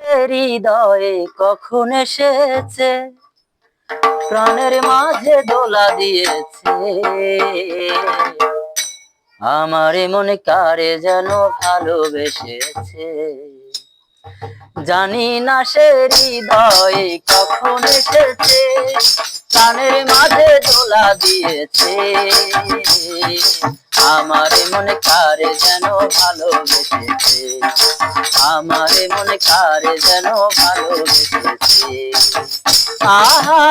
হৃদয়ে কখন এসেছে? প্রাণের মাঝে দোলা দিয়েছে। আমার মনে কারে যেন ভালোবেসেছে? জানি না সে হৃদয়ে কখন এসেছে। প্রাণের মাঝে দোলা দিয়েছে। আমার মনে কারে যেন ভালোবেসেছে। আমারে মনে কারে যেন ভালোবেসেছে আহা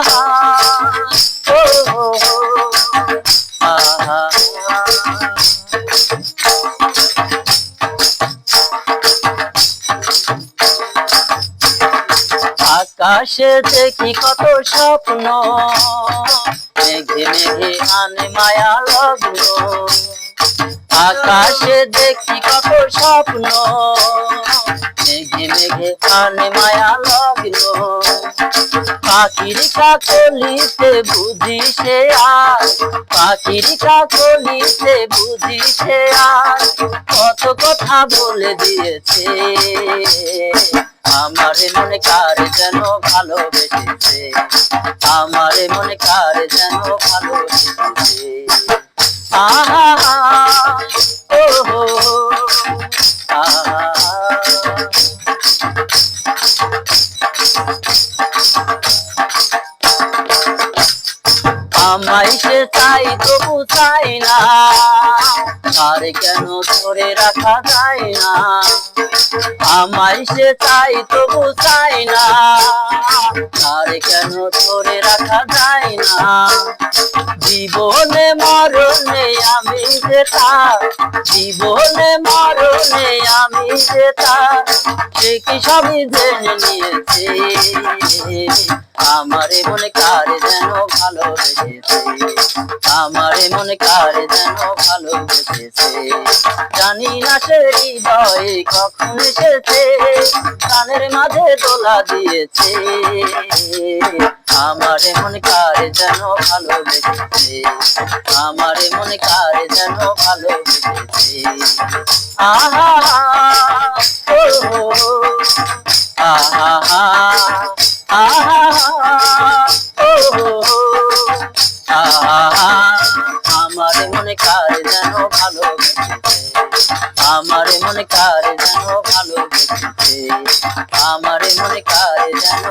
ও আহা। আকাশে দেখি কত স্বপ্ন, মেঘে মেঘে আনে মায়া লগ্ন। আকাশে দেখি কত স্বপ্ন আনে মায়া লগ্ন পাখির কাকলিতে বুঝি সে আর, পাখির কাকলিতে বুঝি সে আর, কত কথা বলে দিয়েছে। আমারে মনে কার যেন ভালোবেসেছে? আমারে মনে কার যেন ভালোবেসেছে? আহা আমায় সে চাই, তবু চাই না। আর কেন ধরে রাখা যায় না? আমায় সে চাই, তবু চাই না। আর কেন ধরে রাখা যায় না? জীবনে মরণে আমি যে জীবনে মরণে আমি যে সে কি সবই জেনে নিয়েছে? আমার মনে কারে যেন ভালো ভালোবেসেছে আমার মনে কারে যেন ভালোবেসেছে জানি না সে হৃদয়ে কখন এসেছে। কানের মাঝে দোলা দিয়েছে। আমারে মনে কার যেন ভালো লেগেছে আমারে মনে কার যেন ভালোবেসেছে। আহা আহা আহা। ভালোবেসেছে আমারে মনে কার যেন ভালো আমার মনে কার যেন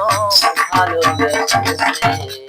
ভালোবেসেছে?